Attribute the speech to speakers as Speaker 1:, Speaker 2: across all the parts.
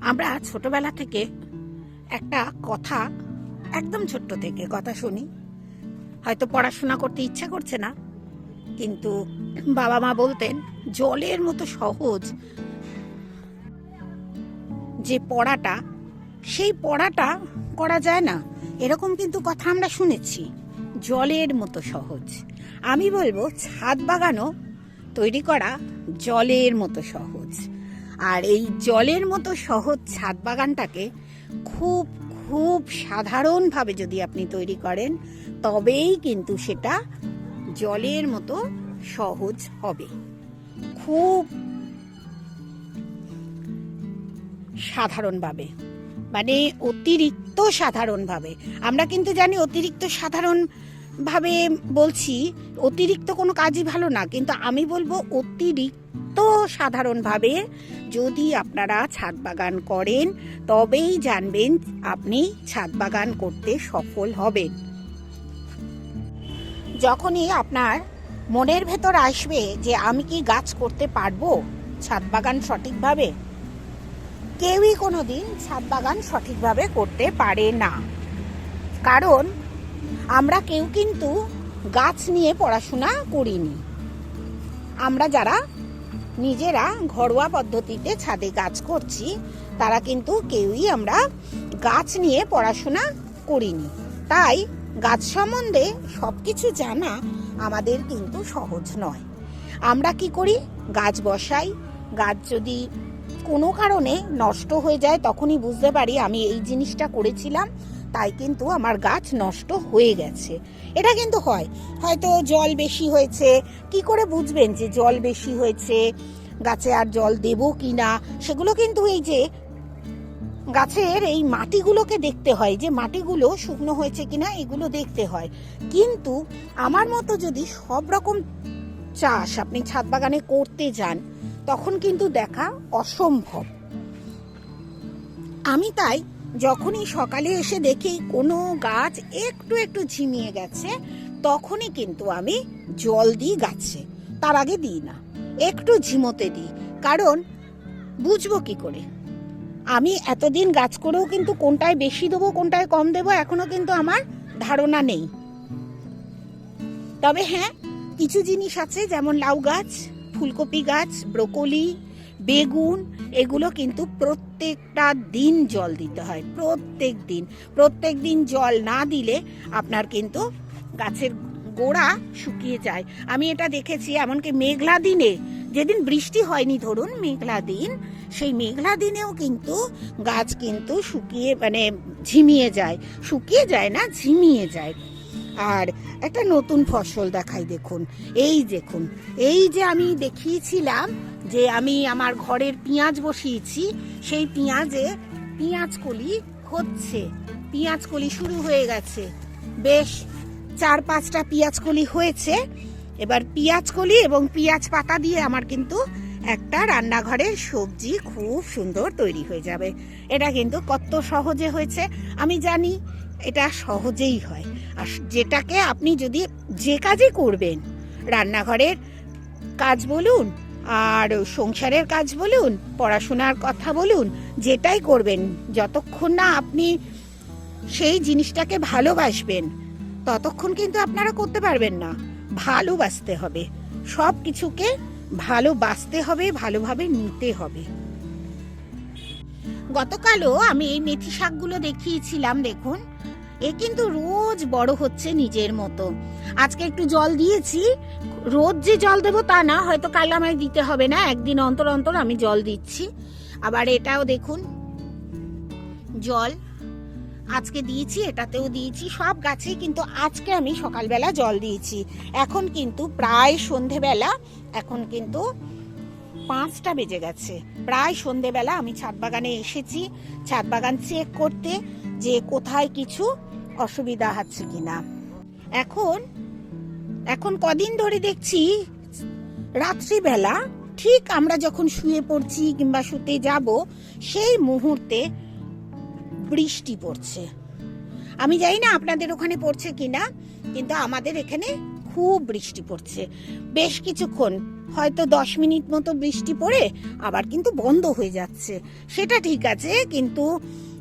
Speaker 1: আমরা ছোটবেলা থেকে একটা কথা একদম ছোট্ট থেকে কথা শুনি। হয়তো পড়াশোনা করতে ইচ্ছা করছে না, কিন্তু বাবা মা বলতেন, জলের মতো সহজ যে পড়াটা, সেই পড়াটা করা যায় না। এরকম কিন্তু কথা আমরা শুনেছি, জলের মতো সহজ। আমি বলব, ছাদ বাগানও তৈরি করা জলের মতো সহজ। আর এই জলের মতো সহজ ছাদ বাগানটাকে খুব খুব সাধারণভাবে যদি আপনি তৈরি করেন, তবেই কিন্তু সেটা জলের মতো সহজ হবে। খুব সাধারণভাবে মানে অতিরিক্ত সাধারণভাবে। আমরা কিন্তু জানি অতিরিক্ত সাধারণ ভাবে বলছি, অতিরিক্ত কোনো কাজই ভালো না, কিন্তু আমি বলব অতিরিক্ত সাধারণভাবে যদি আপনারা ছাদ বাগান করেন, তবেই জানবেন আপনি ছাদ বাগান করতে সফল হবেন। যখনই আপনার মনের ভেতর আসবে যে আমি কি গাছ করতে পারব, ছাদ বাগান সঠিকভাবে? কেউই কোনো দিন ছাদ বাগান সঠিকভাবে করতে পারে না। কারণ আমরা কেউ কিন্তু গাছ নিয়ে পড়াশোনা করিনি। আমরা যারা নিজেরা ঘরোয়া পদ্ধতিতে ছাদে গাছ করছি। তারা কিন্তু কেউই আমরা গাছ নিয়ে পড়াশোনা করিনি। তাই গাছ সম্বন্ধে সব কিছু জানা আমাদের কিন্তু সহজ নয়। আমরা কি করি? গাছ বসাই। গাছ যদি কোনো কারণে নষ্ট হয়ে যায়, তখনই বুঝতে পারি আমি এই জিনিসটা করেছিলাম। তাই কিন্তু আমার গাছ নষ্ট হয়ে গেছে। এটা কিন্তু হয়। হয়তো জল বেশি হয়েছে। কি করে বুঝবেন যে জল বেশি হয়েছে? গাছে আর জল দেবো কি না? সেগুলো কিন্তু এই যে গাছের এই মাটিগুলোকে দেখতে হয় যে মাটিগুলো শুকনো হয়েছে কিনা, এগুলো দেখতে হয়। কিন্তু আমার মতো যদি সব রকম চাষ আপনি ছাদ বাগানে করতে যান, তখন কিন্তু দেখা অসম্ভব। আমি তাই যখনই সকালে এসে দেখি কোনো গাছ একটু একটু ঝিমিয়ে গেছে, তখনই কিন্তু আমি জল দিই গাছে। তার আগে দিই না, একটু ঝিমোতে দিই, কারণ বুঝব কি করে? আমি এতদিন গাছ করেও কিন্তু কোনটায় বেশি দেবো, কোনটায় কম দেবো, এখনও কিন্তু আমার ধারণা নেই। তবে হ্যাঁ কিছু জিনিস আছে, যেমন লাউ গাছ, ফুলকপি গাছ, ব্রোকলি বেগুন, এগুলো কিন্তু প্রত্যেকটা দিন জল দিতে হয়, প্রত্যেক দিন। প্রত্যেক দিন জল না দিলে আপনার কিন্তু গাছের গোড়া শুকিয়ে যায়। আমি এটা দেখেছি এমনকি মেঘলা দিনে, যেদিন বৃষ্টি হয়নি ধরুন, মেঘলা দিন, সেই মেঘলা দিনেও কিন্তু গাছ কিন্তু শুকিয়ে মানে ঝিমিয়ে যায়। শুকিয়ে যায় না, ঝিমিয়ে যায়। আর একটা নতুন ফসল দেখাই দেখুন, এই দেখুন, এই যে আমি দেখিয়েছিলাম যে আমি আমার ঘরের পেঁয়াজ বসিয়েছি, সেই পেঁয়াজে পেঁয়াজ কলি হচ্ছে। পেঁয়াজ কলি শুরু হয়ে গেছে। বেশ, চার পাঁচটা পেঁয়াজ কলি হয়েছে। এবার পেঁয়াজ কলি এবং পেঁয়াজ পাতা দিয়ে আমার কিন্তু একটা রান্নাঘরের সবজি খুব সুন্দর তৈরি হয়ে যাবে। এটা কিন্তু কত সহজে হয়েছে আমি জানি, এটা সহজেই হয়। আর যেটাকে আপনি যদি যে কাজই করবেন, রান্নাঘরের কাজ বলুন আর সংসারের কাজ বলুন, পড়াশোনার কথা বলুন, যেটাই করবেন, যতক্ষণ না আপনি সেই জিনিসটাকে ভালোবাসবেন, ততক্ষণ কিন্তু আপনারা করতে পারবেন না। ভালোবাসতে হবে, সব কিছুকে ভালোবাসতে হবে, ভালোভাবে নিতে হবে। গতকালও আমি এই মেথি শাকগুলো দেখিয়েছিলাম, দেখুন। এ কিন্তু রোজ বড় হচ্ছে নিজের মতো। আজকে একটু জল দিয়েছি, রোজ যে জল দেবো তা না, হয়তো কাল আমায় দিতে হবে না, একদিন অন্তর অন্তর আমি জল দিচ্ছি। আবার এটাও দেখুন, জল আজকে দিয়েছি, এটাতেও দিয়েছি, সব গাছেই কিন্তু আজকে আমি সকালবেলা জল দিয়েছি। এখন কিন্তু প্রায় সন্ধেবেলা, এখন কিন্তু পাঁচটা বেজে গেছে। প্রায় সন্ধেবেলা আমি ছাদ বাগানে এসেছি, ছাদ বাগান চেক করতে যে কোথায় কিছু অসুবিধা হচ্ছে কিনা। এখন এখন কদিন ধরে দেখছি রাত্রিবেলা ঠিক আমরা যখন শুয়ে পড়ছি কিংবা শুতে যাব, সেই মুহূর্তে বৃষ্টি পড়ছে। আমি জানি না আপনাদের ওখানে পড়ছে কিনা, কিন্তু আমাদের এখানে খুব বৃষ্টি পড়ছে। বেশ কিছুক্ষণ, হয়তো দশ মিনিট মতো বৃষ্টি পড়ে আবার কিন্তু বন্ধ হয়ে যাচ্ছে। সেটা ঠিক আছে, কিন্তু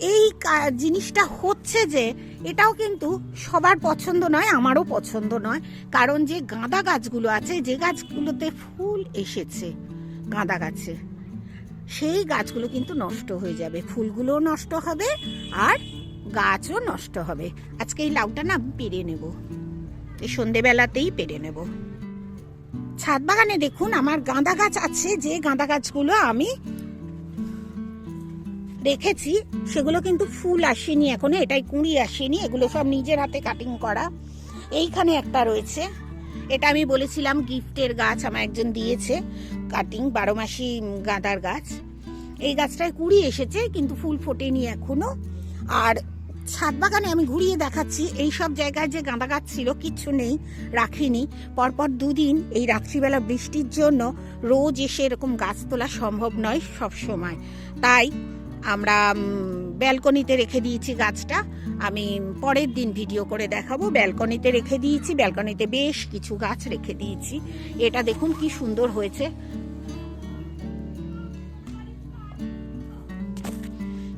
Speaker 1: এই জিনিসটা হচ্ছে যে, এটাও কিন্তু সবার পছন্দ নয়, আমারও পছন্দ নয়। কারণ যে গাঁদা গাছগুলো আছে, যে গাছগুলোতে ফুল এসেছে, গাঁদা গাছে, সেই গাছগুলো কিন্তু নষ্ট হয়ে যাবে। ফুলগুলোও নষ্ট হবে আর গাছও নষ্ট হবে। আজকে এই লাউটা না পেরে নেব। এই সন্ধেবেলাতেই পেরে নেব। ছাদ বাগানে দেখুন, আমার গাঁদা গাছ আছে, যে গাঁদা গাছগুলো আমি রেখেছি সেগুলো কিন্তু ফুল আসেনি এখনও, এটাই কুঁড়ি আসেনি, এগুলো সব নিজের হাতে কাটিং করা। এইখানে একটা রয়েছে, এটা আমি বলেছিলাম গিফটের গাছ আমার একজন দিয়েছে কাটিং বারো মাসি গাঁদার গাছ। এই গাছটায় কুড়ি এসেছে, কিন্তু ফুল ফোটেনি এখনও। আর ছাদ বাগানে আমি ঘুরিয়ে দেখাচ্ছি, এই সব জায়গায় যে গাঁদা গাছ ছিল, কিচ্ছু নেই, রাখিনি। পরপর দুদিন এই রাত্রিবেলা বৃষ্টির জন্য রোজ এসে এরকম গাছ তোলা সম্ভব নয় সব সময়। তাই আমরা ব্যালকনিতে রেখে দিয়েছি গাছটা। আমি পরের দিন ভিডিও করে দেখাবো। ব্যালকনিতে রেখে দিয়েছি। ব্যালকনিতে বেশ কিছু গাছ রেখে দিয়েছি। এটা দেখুন কি সুন্দর হয়েছে।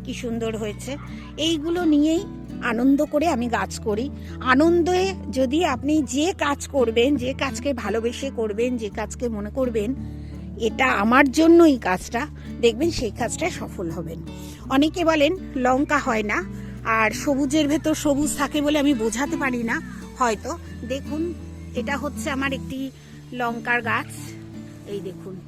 Speaker 1: কি সুন্দর হয়েছে। এইগুলো নিয়েই আনন্দ করে আমি গাছ করি। আনন্দে যদি আপনি যে কাজ করবেন, যে কাজকে ভালোবেসে করবেন, যে কাজকে মনে করবেন এটা আমার জন্যই কাজটা। দেখবেন সেই কাজটায় সফল হবেন। অনেকে বলেন, লঙ্কা হয় না, আর সবুজের ভেতর সবুজ থাকে বলে আমি বোঝাতে পারি না। হয়তো, দেখুন, এটা হচ্ছে আমার একটি লঙ্কার গাছ। এই দেখুন।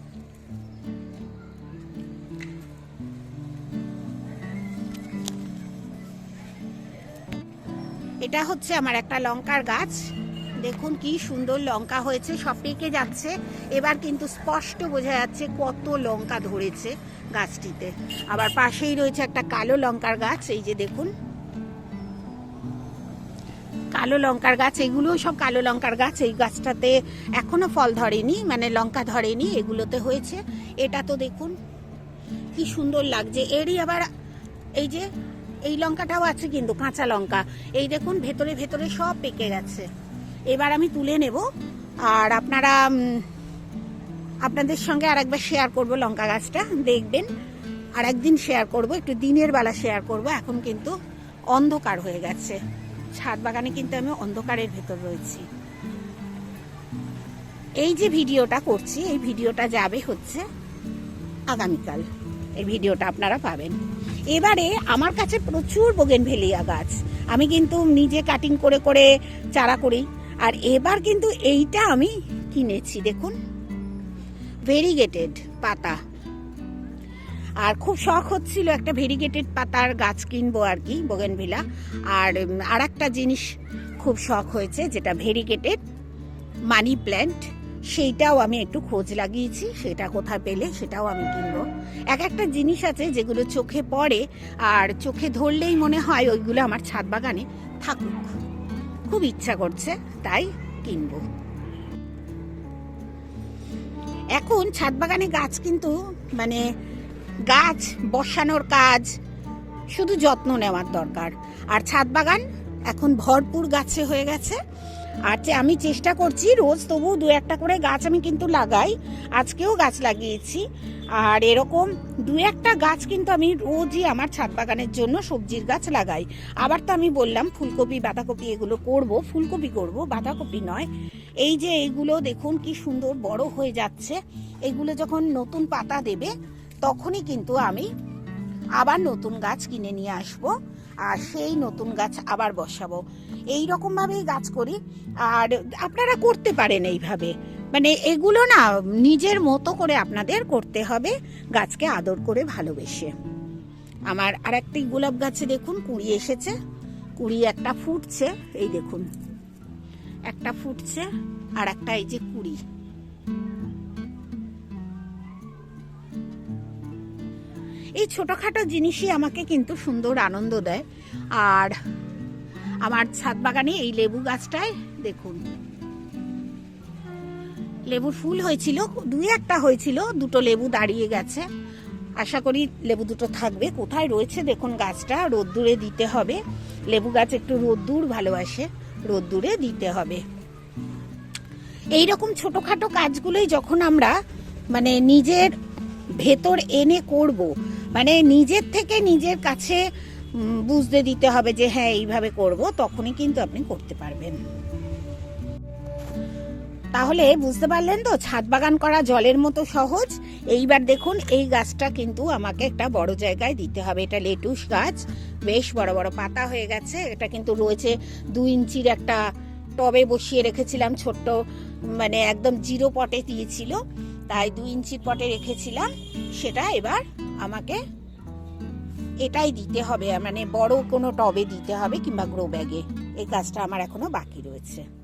Speaker 1: এটা হচ্ছে আমার একটা লঙ্কার গাছ। দেখুন কি সুন্দর লঙ্কা হয়েছে, সব পেকে যাচ্ছে। এবার কিন্তু স্পষ্ট বোঝা যাচ্ছে কত লঙ্কা ধরেছে গাছটিতে। আবার পাশেই রয়েছে একটা কালো লঙ্কার গাছ, এই যে দেখুন। কালো লঙ্কার গাছ এগুলো সব কালো লঙ্কার গাছ। এই গাছটাতে এখনও ফল ধরেনি মানে লঙ্কা ধরেনি, এগুলোতে হয়েছে। এটা তো দেখুন, কি সুন্দর লাগছে। এরই আবার এই যে, এই লঙ্কাটাও আছে কিন্তু কাঁচা লঙ্কা। এই দেখুন, ভেতরে ভেতরে সব পেকে গেছে। এবার আমি তুলে নেব। আর আপনারা আপনাদের সঙ্গে আর একবার শেয়ার করব লঙ্কা গাছটা, দেখবেন। আর একদিন শেয়ার করব, একটু দিনের বেলা শেয়ার করব। এখন কিন্তু অন্ধকার হয়ে গেছে। ছাদ বাগানে কিন্তু আমি অন্ধকারের ভেতর রয়েছি। এই যে ভিডিওটা করছি, এই ভিডিওটা যাবে হচ্ছে আগামীকাল। এই ভিডিওটা আপনারা পাবেন। এবারে আমার কাছে প্রচুর বোগেনভেলিয়া গাছ। আমি কিন্তু নিজে কাটিং করে করে চারা করি। আর এবার কিন্তু এইটা আমি কিনেছি, দেখুন। ভেরিগেটেড পাতা। আর খুব শখ হচ্ছিল একটা ভেরিগেটেড পাতার গাছ কিনবো আর কি বোগেনভিলা আর আর একটা জিনিস খুব শখ হয়েছে, যেটা ভেরিগেটেড মানি প্ল্যান্ট, সেইটাও আমি একটু খোঁজ লাগিয়েছি, সেটা কোথায় পেলে সেটাও আমি কিনবো। এক একটা জিনিস আছে যেগুলো চোখে পড়ে, আর চোখে ধরলেই মনে হয় ওইগুলো আমার ছাদ বাগানে থাকুক। খুব ইচ্ছা করছে, তাই কিনবো। এখন ছাদ বাগানে গাছ কিন্তু মানে গাছ বসানোর কাজ শুধু যত্ন নেওয়ার দরকার। আর ছাদ বাগান এখন ভরপুর গাছে হয়ে গেছে। আর আমি চেষ্টা করছি রোজ তবু দু একটা করে গাছ আমি কিন্তু লাগাই। আজকেও গাছ লাগিয়েছি। আর এরকম দু একটা গাছ কিন্তু আমি রোজই আমার ছাদ বাগানের জন্য সবজির গাছ লাগাই। আবার তো আমি বললাম ফুলকপি, বাঁধাকপি এগুলো করব। ফুলকপি করব, বাঁধাকপি নয়। এই যে এইগুলো দেখুন কি সুন্দর বড় হয়ে যাচ্ছে। এগুলো যখন নতুন পাতা দেবে, তখনই কিন্তু আমি আবার নতুন গাছ কিনে নিয়ে আসব। আর সেই নতুন গাছ আবার বসাবো। এই রকম ভাবেই গাছ করি। আর আপনারা করতে পারেন এইভাবে। মানে এগুলো না নিজের মতো করে আপনাদের করতে হবে, গাছকে আদর করে ভালোবেসে। আমার আর একটি গোলাপ গাছে দেখুন, কুড়ি এসেছে। কুড়ি একটা ফুটছে, এই দেখুন। একটা ফুটছে আর একটা এই যে কুড়ি। এই ছোটোখাটো জিনিসই আমাকে কিন্তু সুন্দর আনন্দ দেয়। আর আমার ছাদ বাগানে এই লেবু গাছটায় দেখুন। লেবুর ফুল হয়েছিল, দুই একটা হয়েছিল, দুটো লেবু দাঁড়িয়ে গেছে। আশা করি লেবু দুটো থাকবে। কোথায় রয়েছে দেখুন গাছটা, রোদ্দুরে দিতে হবে। লেবু গাছ একটু রোদ্দুর ভালোবাসে, রোদ্দুরে দিতে হবে। এই রকম ছোটখাটো কাজগুলোই যখন আমরা মানে নিজের ভেতর এনে করব মানে নিজের থেকে নিজের কাছে বুঝতে দিতে হবে যে হ্যাঁ এইভাবে করব, তখনই কিন্তু আপনি করতে পারবেন। তাহলে বুঝতে পারলেন তো, ছাদ বাগান করা জলের মতো সহজ। এইবার দেখুন, এই গাছটা কিন্তু আমাকে একটা বড় জায়গায় দিতে হবে। এটা লেটুস গাছ, বেশ বড় বড় পাতা হয়ে গেছে। এটা কিন্তু রয়েছে দু ইঞ্চির একটা টবে বসিয়ে রেখেছিলাম, ছোট্ট মানে একদম জিরো পটে দিয়েছিল। তাই দু ইঞ্চির পটে রেখেছিলাম। সেটা এবার আমাকে এটাই দিতে হবে মানে বড় কোনো টবে দিতে হবে কিংবা গ্রো ব্যাগে এই কাজটা আমার এখনও বাকি রয়েছে।